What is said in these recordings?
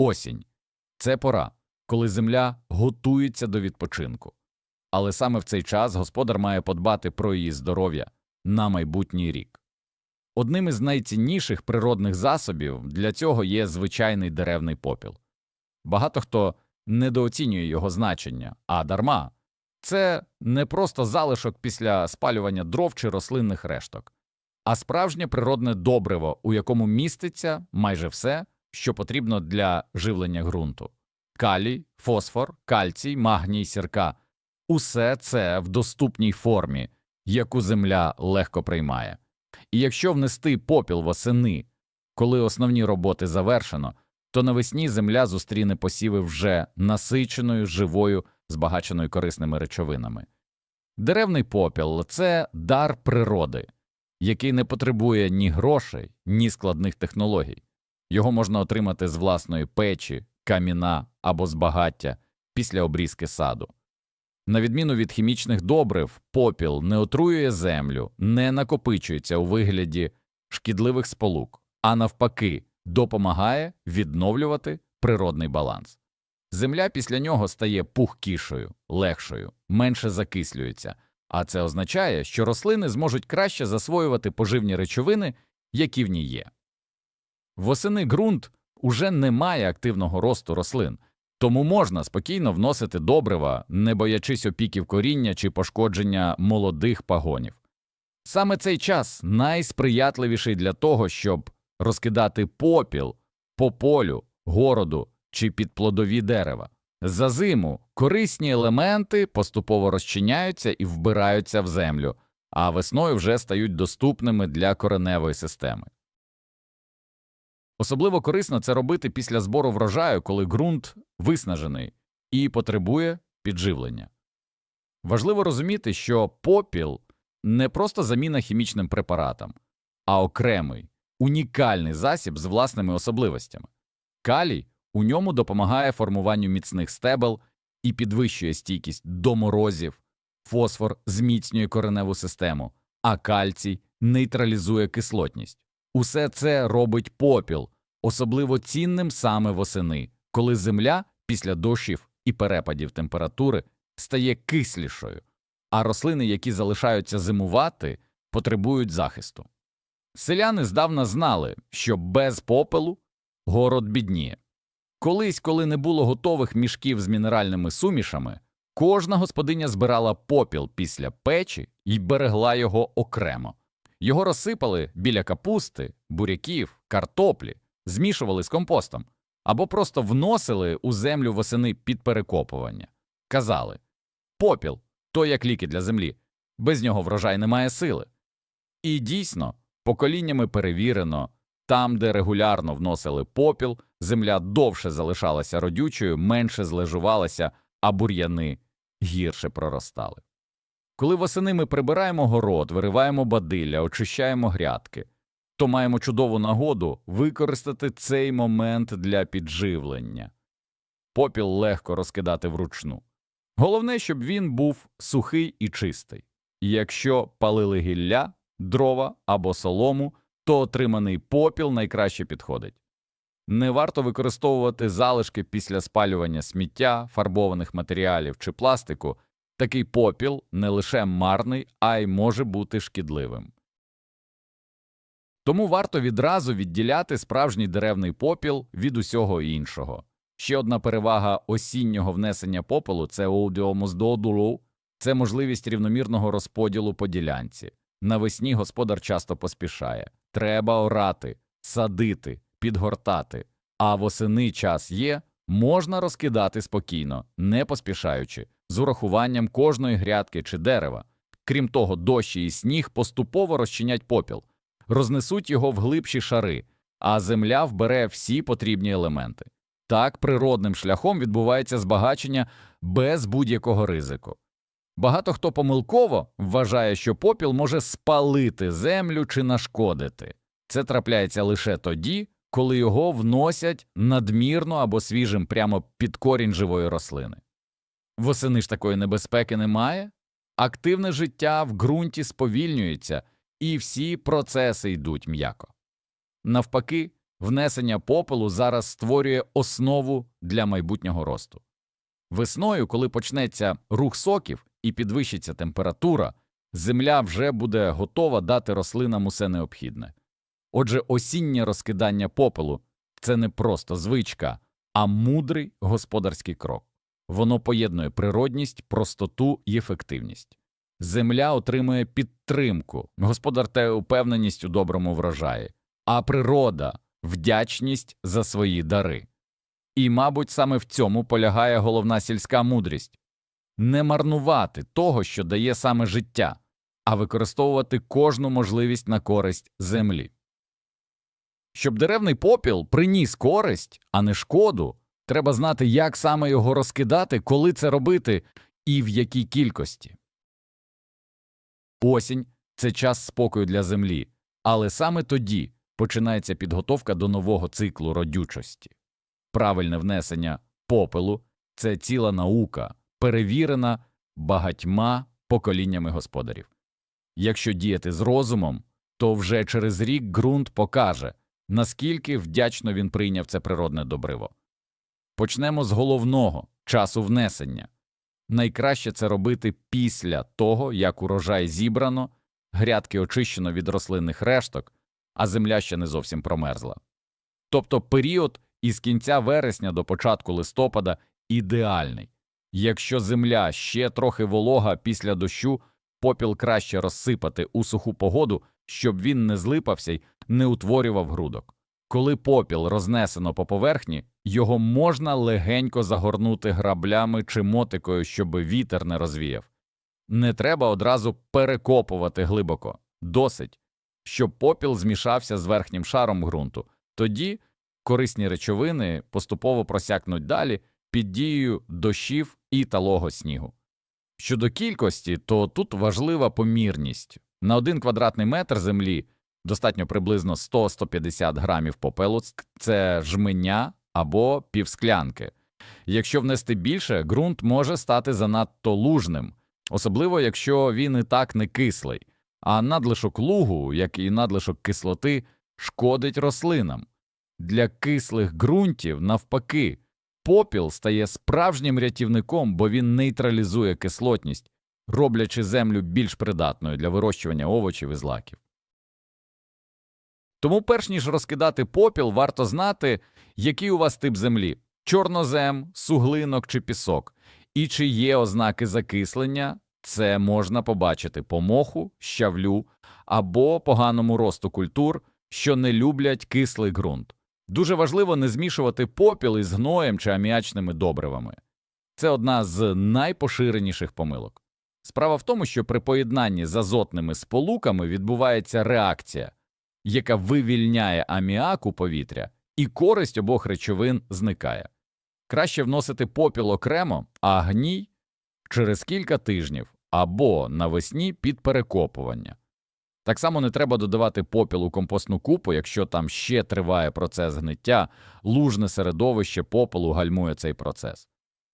Осінь це пора, коли земля готується до відпочинку. Але саме в цей час господар має подбати про її здоров'я на майбутній рік. Одним із найцінніших природних засобів для цього є звичайний деревний попіл. Багато хто недооцінює його значення, а дарма це не просто залишок після спалювання дров чи рослинних решток, а справжнє природне добриво, у якому міститься майже все, що потрібно для живлення ґрунту калій, фосфор, кальцій, магній, сірка усе це в доступній формі, яку земля легко приймає. І якщо внести попіл восени, коли основні роботи завершено, то навесні земля зустріне посіви вже насиченою, живою, збагаченою корисними речовинами. Деревний попіл це дар природи, який не потребує ні грошей, ні складних технологій. Його можна отримати з власної печі, каміна або з багаття після обрізки саду. На відміну від хімічних добрив, попіл не отруює землю, не накопичується у вигляді шкідливих сполук, а навпаки, допомагає відновлювати природний баланс. Земля після нього стає пухкішою, легшою, менше закислюється, а це означає, що рослини зможуть краще засвоювати поживні речовини, які в ній є. Восени ґрунт уже не має активного росту рослин, тому можна спокійно вносити добрива, не боячись опіків коріння чи пошкодження молодих пагонів. Саме цей час найсприятливіший для того, щоб розкидати попіл по полю, городу чи під плодові дерева. За зиму корисні елементи поступово розчиняються і вбираються в землю, а весною вже стають доступними для кореневої системи. Особливо корисно це робити після збору врожаю, коли ґрунт виснажений і потребує підживлення. Важливо розуміти, що попіл не просто заміна хімічним препаратам, а окремий, унікальний засіб з власними особливостями. Калій у ньому допомагає формуванню міцних стебел і підвищує стійкість до морозів, фосфор зміцнює кореневу систему, а кальцій нейтралізує кислотність. Усе це робить попіл, особливо цінним саме восени, коли земля після дощів і перепадів температури стає кислішою, а рослини, які залишаються зимувати, потребують захисту. Селяни здавна знали, що без попелу город бідніє. Колись, коли не було готових мішків з мінеральними сумішами, кожна господиня збирала попіл після печі і берегла його окремо. Його розсипали біля капусти, буряків, картоплі, змішували з компостом або просто вносили у землю восени під перекопування. Казали попіл то як ліки для землі, без нього врожай не має сили. І дійсно, поколіннями перевірено, там, де регулярно вносили попіл, земля довше залишалася родючою, менше злежувалася, а бур'яни гірше проростали. Коли восени ми прибираємо город, вириваємо бадилля, очищаємо грядки, то маємо чудову нагоду використати цей момент для підживлення. Попіл легко розкидати вручну. Головне, щоб він був сухий і чистий. Якщо палили гілля, дрова або солому, то отриманий попіл найкраще підходить. Не варто використовувати залишки після спалювання сміття, фарбованих матеріалів чи пластику. Такий попіл не лише марний, а й може бути шкідливим. Тому варто відразу відділяти справжній деревний попіл від усього іншого. Ще одна перевага осіннього внесення попелу це аудіомоздодулу, це можливість рівномірного розподілу по ділянці. Навесні господар часто поспішає треба орати, садити, підгортати, а восени час є, можна розкидати спокійно, не поспішаючи, з урахуванням кожної грядки чи дерева. Крім того, дощі і сніг поступово розчинять попіл, рознесуть його в глибші шари, а земля вбере всі потрібні елементи. Так природним шляхом відбувається збагачення без будь-якого ризику. Багато хто помилково вважає, що попіл може спалити землю чи нашкодити. Це трапляється лише тоді, коли його вносять надмірно або свіжим прямо під корінь живої рослини. Восени ж такої небезпеки немає, активне життя в ґрунті сповільнюється, і всі процеси йдуть м'яко. Навпаки, Внесення попелу зараз створює основу для майбутнього росту. Весною, коли почнеться рух соків і підвищиться температура, земля вже буде готова дати рослинам усе необхідне. Отже, осіннє розкидання попелу це не просто звичка, а мудрий господарський крок. Воно поєднує природність, простоту і ефективність. Земля отримує підтримку, господар та упевненість у доброму врожаї, а природа вдячність за свої дари. І, мабуть, саме в цьому полягає головна сільська мудрість не марнувати того, що дає саме життя, а використовувати кожну можливість на користь землі. Щоб деревний попіл приніс користь, а не шкоду, треба знати, як саме його розкидати, коли це робити і в якій кількості. Осінь це час спокою для землі, але саме тоді починається підготовка до нового циклу родючості. Правильне внесення попелу це ціла наука, перевірена багатьма поколіннями господарів. Якщо діяти з розумом, то вже через рік ґрунт покаже, наскільки вдячно він прийняв це природне добриво. Почнемо з головного часу внесення. Найкраще це робити після того, як урожай зібрано, грядки очищено від рослинних решток, а земля ще не зовсім промерзла. Тобто період із кінця вересня до початку листопада ідеальний. Якщо земля ще трохи волога після дощу, попіл краще розсипати у суху погоду, щоб він не злипався й не утворював грудок. Коли попіл рознесено по поверхні, його можна легенько загорнути граблями чи мотикою, щоб вітер не розвіяв. Не треба одразу перекопувати глибоко, досить, щоб попіл змішався з верхнім шаром ґрунту. Тоді корисні речовини поступово просякнуть далі під дією дощів і талого снігу. Щодо кількості, то тут важлива помірність. На один квадратний метр землі достатньо приблизно 100-150 грамів попелу – це жменя або півсклянки. Якщо внести більше, ґрунт може стати занадто лужним, особливо якщо він і так не кислий, а надлишок лугу, як і надлишок кислоти, шкодить рослинам. Для кислих ґрунтів, навпаки, попіл стає справжнім рятівником, бо він нейтралізує кислотність, роблячи землю більш придатною для вирощування овочів і злаків. Тому, перш ніж розкидати попіл, варто знати, який у вас тип землі чорнозем, суглинок чи пісок, і чи є ознаки закислення, це можна побачити по моху, щавлю або поганому росту культур, що не люблять кислий ґрунт. Дуже важливо не змішувати попіл із гноєм чи аміачними добривами. Це одна з найпоширеніших помилок. Справа в тому, що при поєднанні з азотними сполуками відбувається реакція, яка вивільняє аміак у повітря, і користь обох речовин зникає. Краще вносити попіл окремо, а гній через кілька тижнів або навесні під перекопування. Так само не треба додавати попіл у компостну купу, якщо там ще триває процес гниття, лужне середовище попелу гальмує цей процес.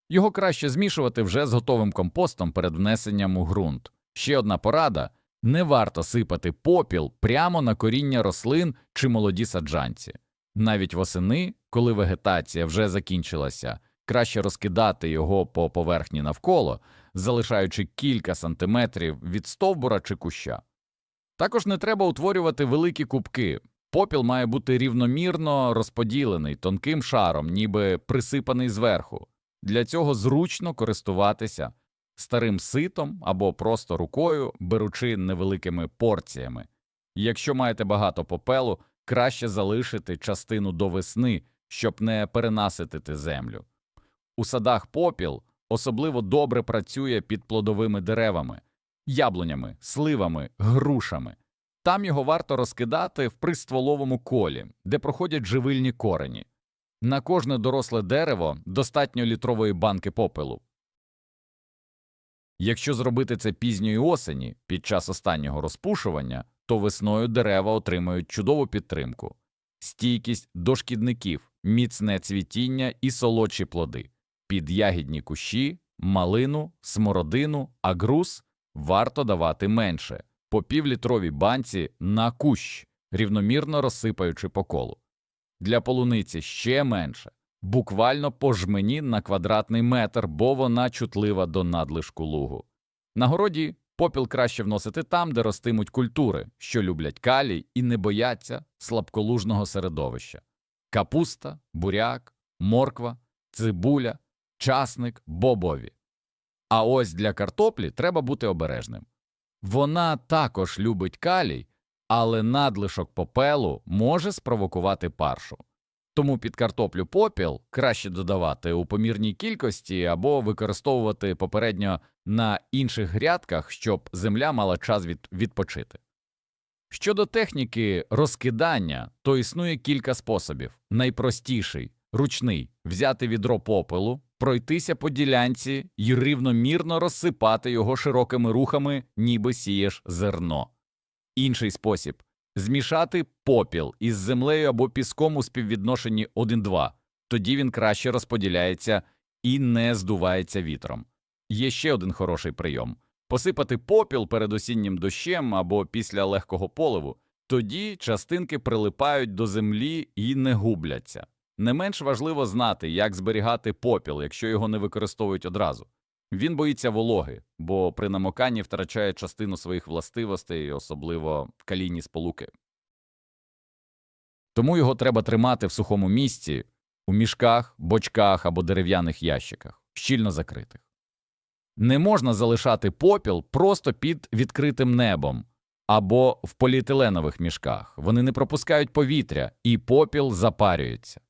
Його краще змішувати вже з готовим компостом перед внесенням у ґрунт. Ще одна порада не варто сипати попіл прямо на коріння рослин чи молоді саджанці. Навіть восени, коли вегетація вже закінчилася, краще розкидати його по поверхні навколо, залишаючи кілька сантиметрів від стовбура чи куща. Також не треба утворювати великі кубки. Попіл має бути рівномірно розподілений тонким шаром, ніби присипаний зверху. Для цього зручно користуватися старим ситом або просто рукою, беручи невеликими порціями. Якщо маєте багато попелу, краще залишити частину до весни, щоб не перенаситити землю. У садах попіл особливо добре працює під плодовими деревами, яблунями, сливами, грушами. Там його варто розкидати в пристволовому колі, де проходять живильні корені. На кожне доросле дерево достатньо літрової банки попелу. Якщо зробити це пізньої осені під час останнього розпушування, то весною дерева отримають чудову підтримку, стійкість до шкідників, міцне цвітіння і солодші плоди, під ягідні кущі, малину, смородину, а груз варто давати менше по півлітровій банці на кущ, рівномірно розсипаючи по колу. для полуниці ще менше, буквально по жмені на квадратний метр, бо вона чутлива до надлишку лугу. На городі попіл краще вносити там, де ростимуть культури, що люблять калій і не бояться слабколужного середовища. Капуста, буряк, морква, цибуля, часник, бобові. А ось для картоплі треба бути обережним. Вона також любить калій, але надлишок попелу може спровокувати паршу. Тому під картоплю попіл краще додавати у помірній кількості або використовувати попередньо на інших грядках, щоб земля мала час від, відпочити. Щодо техніки розкидання, то існує кілька способів. Найпростіший ручний взяти відро попелу, пройтися по ділянці і рівномірно розсипати його широкими рухами, ніби сієш зерно. Інший спосіб змішати попіл із землею або піском у співвідношенні 1-2, тоді він краще розподіляється і не здувається вітром. Є ще один хороший прийом посипати попіл перед осіннім дощем або після легкого поливу, тоді частинки прилипають до землі і не губляться. Не менш важливо знати, як зберігати попіл, якщо його не використовують одразу. Він боїться вологи, бо при намоканні втрачає частину своїх властивостей, особливо калійні сполуки. Тому його треба тримати в сухому місці, у мішках, бочках або дерев'яних ящиках, щільно закритих. Не можна залишати попіл просто під відкритим небом або в поліетиленових мішках. Вони не пропускають повітря, і попіл запарюється.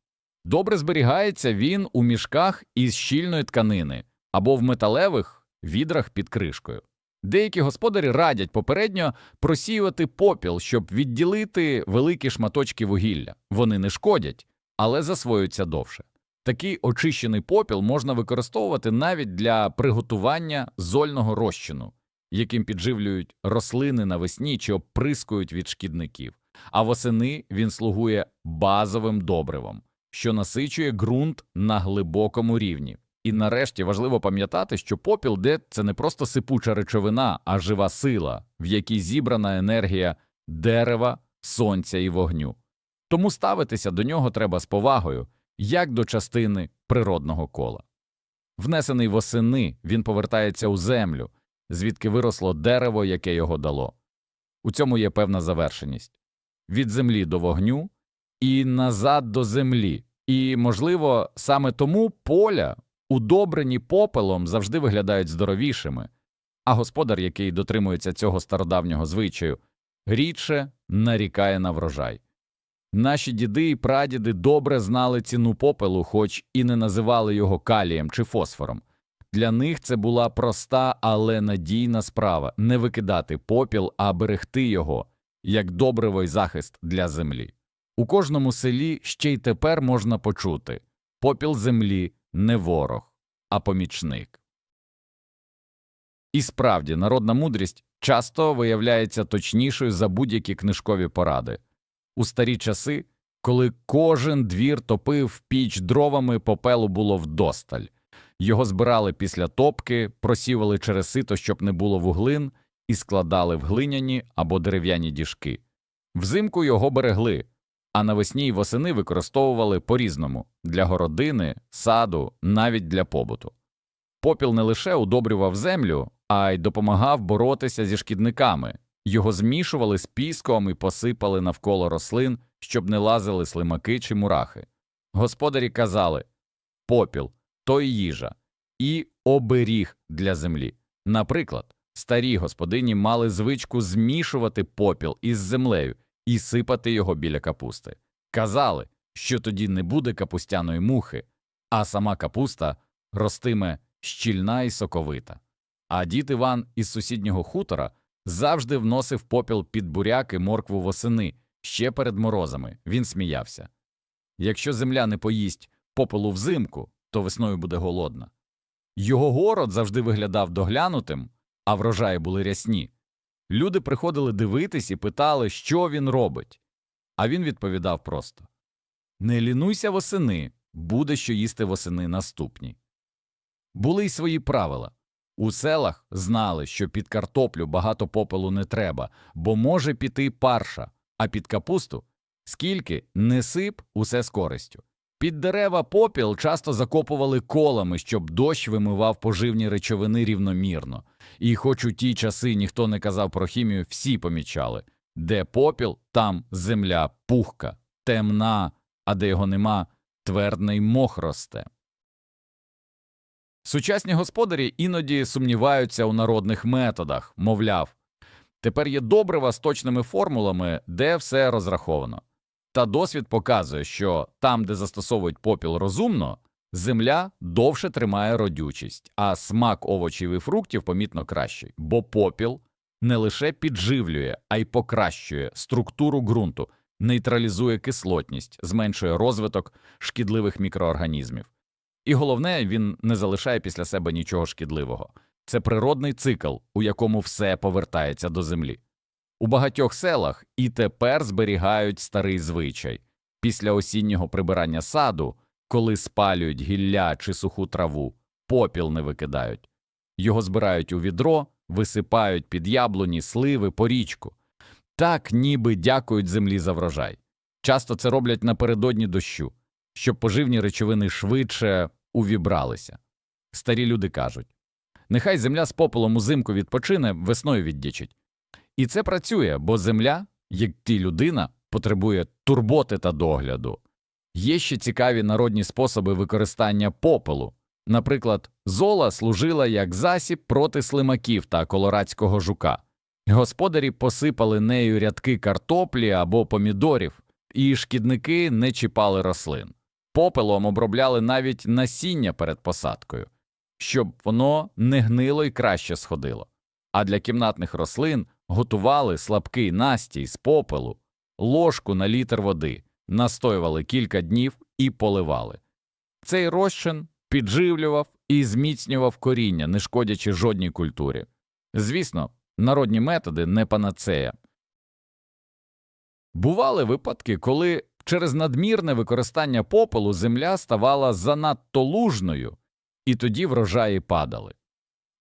Добре зберігається він у мішках із щільної тканини або в металевих відрах під кришкою. Деякі господарі радять попередньо просіювати попіл, щоб відділити великі шматочки вугілля. Вони не шкодять, але засвоюються довше. Такий очищений попіл можна використовувати навіть для приготування зольного розчину, яким підживлюють рослини навесні чи оприскують від шкідників. А восени він слугує базовим добривом, що насичує ґрунт на глибокому рівні. І нарешті важливо пам'ятати, що попіл де це не просто сипуча речовина, а жива сила, в якій зібрана енергія дерева, сонця і вогню. Тому ставитися до нього треба з повагою, як до частини природного кола. Внесений восени, він повертається у землю, звідки виросло дерево, яке його дало. У цьому є певна завершеність від землі до вогню і назад до землі. І, можливо, саме тому поля, удобрені попелом, завжди виглядають здоровішими, а господар, який дотримується цього стародавнього звичаю, рідше нарікає на врожай. Наші діди і прадіди добре знали ціну попелу, хоч і не називали його калієм чи фосфором. Для них це була проста, але надійна справа не викидати попіл, а берегти його як добриво й захист для землі. У кожному селі ще й тепер можна почути попіл землі не ворог, а помічник. І справді народна мудрість часто виявляється точнішою за будь-які книжкові поради. У старі часи, коли кожен двір топив піч дровами, попелу було вдосталь. Його збирали після топки, просівали через сито, щоб не було вуглин, і складали в глиняні або дерев'яні діжки. Взимку його берегли, а навесні й восени використовували по-різному для городини, саду, навіть для побуту. Попіл не лише удобрював землю, а й допомагав боротися зі шкідниками. Його змішували з піском і посипали навколо рослин, щоб не лазили слимаки чи мурахи. Господарі казали попіл то їжа, і оберіг для землі. Наприклад, старі господині мали звичку змішувати попіл із землею і сипати його біля капусти. Казали, що тоді не буде капустяної мухи, а сама капуста ростиме щільна і соковита. А дід Іван із сусіднього хутора завжди вносив попіл під буряк і моркву восени ще перед морозами. Він сміявся. Якщо земля не поїсть попелу взимку, то весною буде голодна. Його город завжди виглядав доглянутим, а врожаї були рясні. Люди приходили дивитись і питали, що він робить. А він відповідав просто Не лінуйся восени, буде що їсти восени наступні. Були й свої правила. У селах знали, що під картоплю багато попелу не треба, бо може піти парша, а під капусту Скільки не сип, усе з користю. Під дерева попіл часто закопували колами, щоб дощ вимивав поживні речовини рівномірно. І хоч у ті часи ніхто не казав про хімію, всі помічали де попіл, там земля пухка, темна, а де його нема, твердний мох росте. Сучасні господарі іноді сумніваються у народних методах, мовляв, тепер є добрива з точними формулами, де все розраховано. Та досвід показує, що там, де застосовують попіл розумно, земля довше тримає родючість, а смак овочів і фруктів помітно кращий, бо попіл не лише підживлює, а й покращує структуру ґрунту, нейтралізує кислотність, зменшує розвиток шкідливих мікроорганізмів. І головне, він не залишає після себе нічого шкідливого. Це природний цикл, у якому все повертається до землі. У багатьох селах і тепер зберігають старий звичай після осіннього прибирання саду, коли спалюють гілля чи суху траву, попіл не викидають. Його збирають у відро, висипають під яблуні, сливи, порічку. Так ніби дякують землі за врожай. Часто це роблять напередодні дощу, щоб поживні речовини швидше увібралися. Старі люди кажуть нехай земля з попелом узимку відпочине, весною віддячить. І це працює, бо земля, як і людина, потребує турботи та догляду. Є ще цікаві народні способи використання попелу. Наприклад, зола служила як засіб проти слимаків та колорадського жука. Господарі посипали нею рядки картоплі або помідорів, і шкідники не чіпали рослин. Попелом обробляли навіть насіння перед посадкою, щоб воно не гнило і краще сходило. А для кімнатних рослин готували слабкий настій з попелу, ложку на літр води, настоювали кілька днів і поливали. Цей розчин підживлював і зміцнював коріння, не шкодячи жодній культурі. Звісно, народні методи не панацея. Бували випадки, коли через надмірне використання попелу земля ставала занадто лужною, і тоді врожаї падали.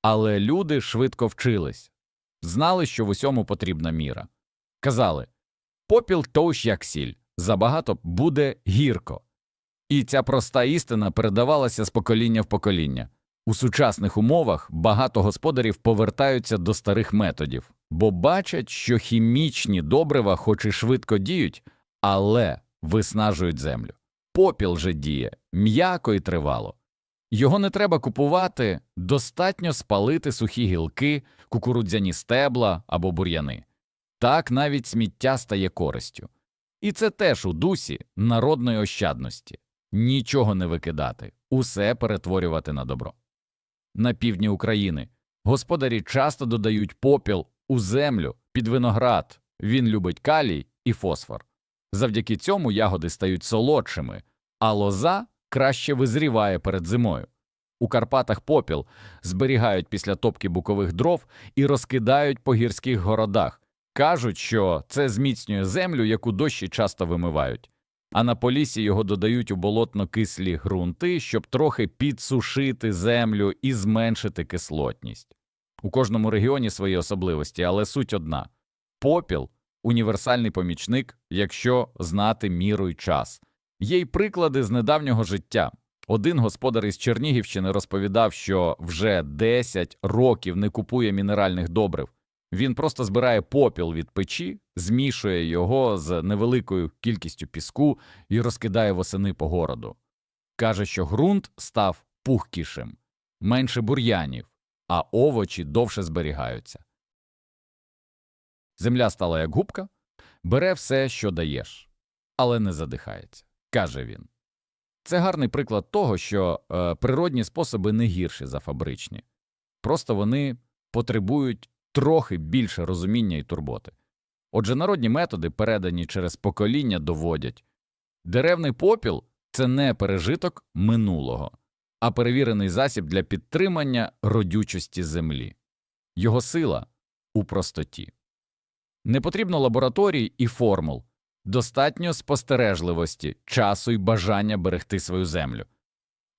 Але люди швидко вчились, знали, що в усьому потрібна міра. Казали попіл товщ як сіль, забагато буде гірко. І ця проста істина передавалася з покоління в покоління. У сучасних умовах багато господарів повертаються до старих методів, бо бачать, що хімічні добрива хоч і швидко діють, але виснажують землю. Попіл же діє м'яко і тривало. Його не треба купувати, достатньо спалити сухі гілки, кукурудзяні стебла або бур'яни. Так навіть сміття стає користю. І це теж у дусі народної ощадності нічого не викидати, усе перетворювати на добро. На півдні України господарі часто додають попіл у землю під виноград, він любить калій і фосфор. Завдяки цьому ягоди стають солодшими, а лоза краще визріває перед зимою. У Карпатах попіл зберігають після топки букових дров і розкидають по гірських городах. Кажуть, що це зміцнює землю, яку дощі часто вимивають а на полісі його додають у болотно-кислі ґрунти, щоб трохи підсушити землю і зменшити кислотність. У кожному регіоні свої особливості, але суть одна попіл універсальний помічник, якщо знати міру й час. Є й приклади з недавнього життя. Один господар із Чернігівщини розповідав, що вже 10 років не купує мінеральних добрив. Він просто збирає попіл від печі, змішує його з невеликою кількістю піску і розкидає восени по городу. Каже, що ґрунт став пухкішим, менше бур'янів, а овочі довше зберігаються. Земля стала як губка, бере все, що даєш, але не задихається, каже він. Це гарний приклад того, що е, природні способи не гірші за фабричні, просто вони потребують трохи більше розуміння і турботи. Отже, народні методи, передані через покоління, доводять деревний попіл це не пережиток минулого, а перевірений засіб для підтримання родючості землі, його сила у простоті. Не потрібно лабораторій і формул, достатньо спостережливості, часу і бажання берегти свою землю.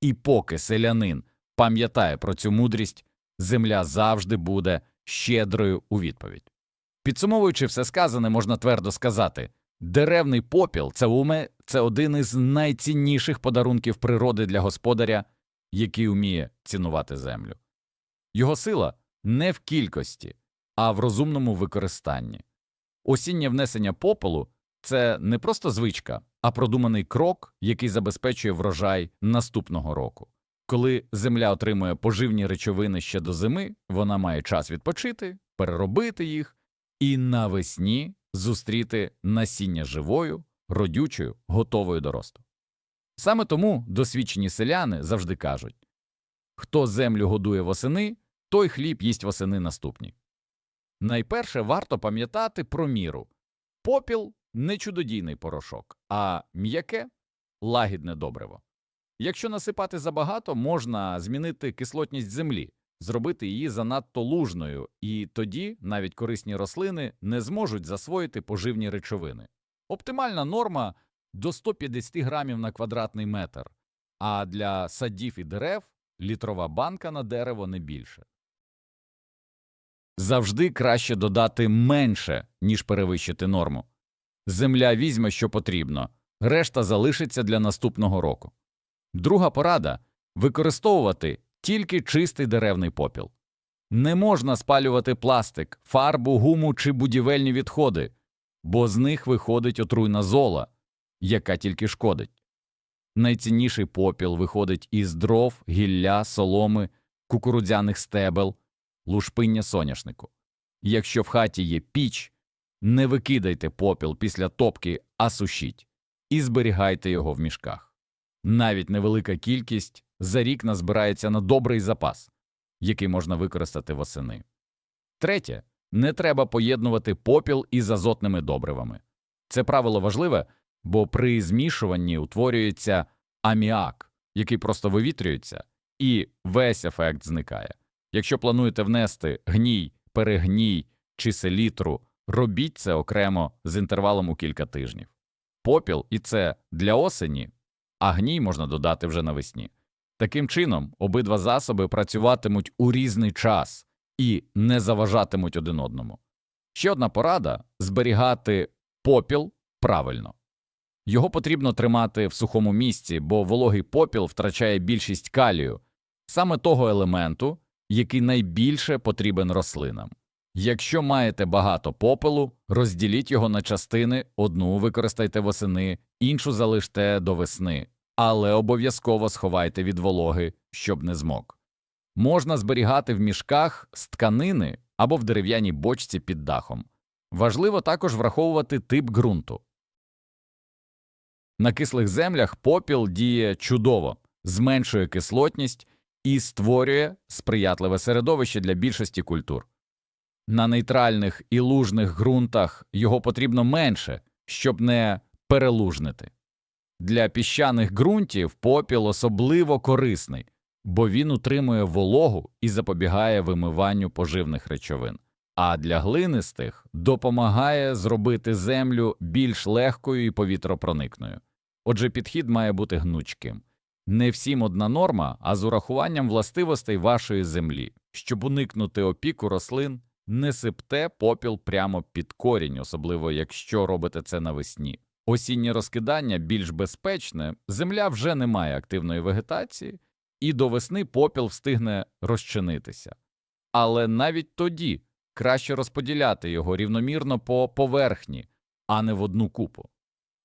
І поки селянин пам'ятає про цю мудрість, земля завжди буде щедрою у відповідь. Підсумовуючи все сказане, можна твердо сказати Деревний попіл це уме це один із найцінніших подарунків природи для господаря, який вміє цінувати землю. Його сила не в кількості, а в розумному використанні. Осіннє внесення попелу це не просто звичка, а продуманий крок, який забезпечує врожай наступного року. Коли земля отримує поживні речовини ще до зими, вона має час відпочити, переробити їх і навесні зустріти насіння живою, родючою, готовою до росту. Саме тому досвідчені селяни завжди кажуть хто землю годує восени, той хліб їсть восени наступні. Найперше варто пам'ятати про міру попіл не чудодійний порошок, а м'яке лагідне добриво. Якщо насипати забагато, можна змінити кислотність землі, зробити її занадто лужною, і тоді навіть корисні рослини не зможуть засвоїти поживні речовини. Оптимальна норма до 150 грамів на квадратний метр, а для садів і дерев літрова банка на дерево не більше. Завжди краще додати менше, ніж перевищити норму. Земля візьме, що потрібно, решта залишиться для наступного року. Друга порада використовувати тільки чистий деревний попіл. Не можна спалювати пластик, фарбу, гуму чи будівельні відходи, бо з них виходить отруйна зола, яка тільки шкодить. Найцінніший попіл виходить із дров, гілля, соломи, кукурудзяних стебел, лушпиння соняшнику. Якщо в хаті є піч, не викидайте попіл після топки, а сушіть, і зберігайте його в мішках. Навіть невелика кількість за рік назбирається на добрий запас, який можна використати восени. Третє, не треба поєднувати попіл із азотними добривами. Це правило важливе, бо при змішуванні утворюється аміак, який просто вивітрюється, і весь ефект зникає. Якщо плануєте внести гній, перегній чи селітру, робіть це окремо з інтервалом у кілька тижнів. Попіл і це для осені, а гній можна додати вже навесні. Таким чином, обидва засоби працюватимуть у різний час і не заважатимуть один одному. Ще одна порада зберігати попіл правильно. Його потрібно тримати в сухому місці, бо вологий попіл втрачає більшість калію, саме того елементу, який найбільше потрібен рослинам. Якщо маєте багато попелу, розділіть його на частини, одну використайте восени, іншу залиште до весни, але обов'язково сховайте від вологи, щоб не змок. Можна зберігати в мішках з тканини або в дерев'яній бочці під дахом. Важливо також враховувати тип ґрунту. На кислих землях попіл діє чудово, зменшує кислотність і створює сприятливе середовище для більшості культур. На нейтральних і лужних ґрунтах його потрібно менше, щоб не перелужнити. Для піщаних ґрунтів попіл особливо корисний, бо він утримує вологу і запобігає вимиванню поживних речовин, а для глинистих допомагає зробити землю більш легкою і повітропроникною. Отже, підхід має бути гнучким. Не всім одна норма, а з урахуванням властивостей вашої землі. Щоб уникнути опіку рослин, не сипте попіл прямо під корінь, особливо якщо робите це навесні. Осіннє розкидання більш безпечне, земля вже не має активної вегетації, і до весни попіл встигне розчинитися. Але навіть тоді краще розподіляти його рівномірно по поверхні, а не в одну купу.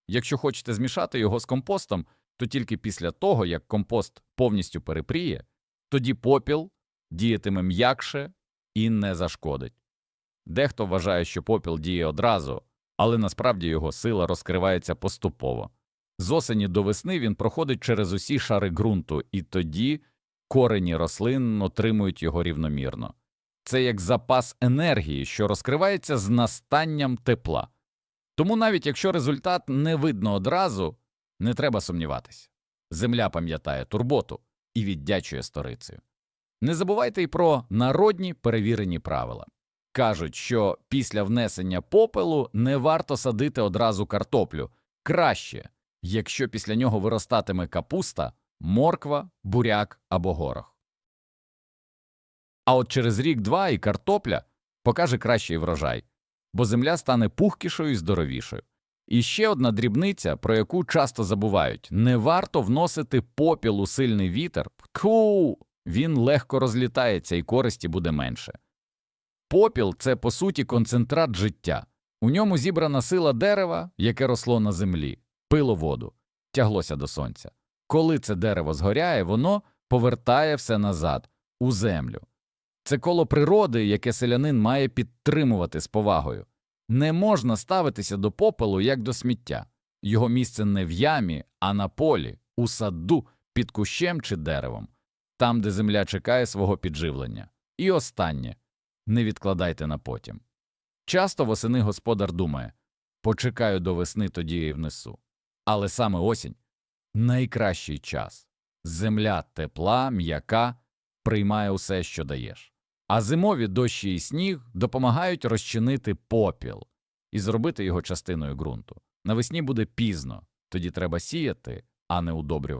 Якщо хочете змішати його з компостом, то тільки після того, як компост повністю перепріє, тоді попіл діятиме м'якше і не зашкодить. Дехто вважає, що попіл діє одразу, але насправді його сила розкривається поступово. З осені до весни він проходить через усі шари ґрунту, і тоді корені рослин отримують його рівномірно. Це як запас енергії, що розкривається з настанням тепла. Тому навіть якщо результат не видно одразу, не треба сумніватися. Земля пам'ятає турботу і віддячує сторицею. Не забувайте й про народні перевірені правила. Кажуть, що після внесення попелу не варто садити одразу картоплю краще, якщо після нього виростатиме капуста, морква, буряк або горох. А от через рік-два і картопля покаже кращий врожай, бо земля стане пухкішою і здоровішою. І ще одна дрібниця, про яку часто забувають: не варто вносити попіл у сильний вітер. Тху! Він легко розлітається і користі буде менше. Попіл це по суті концентрат життя. У ньому зібрана сила дерева, яке росло на землі, пило воду, тяглося до сонця. Коли це дерево згоряє, воно повертає все назад, у землю. Це коло природи, яке селянин має підтримувати з повагою. Не можна ставитися до попелу як до сміття. Його місце не в ямі, а на полі, у саду, під кущем чи деревом, там, де земля чекає свого підживлення. І останнє не відкладайте на потім. Часто восени господар думає почекаю до весни, тоді і внесу. Але саме осінь найкращий час. Земля тепла, м'яка, приймає усе, що даєш. А зимові дощі і сніг допомагають розчинити попіл і зробити його частиною ґрунту. Навесні буде пізно, тоді треба сіяти, а не удобрювати.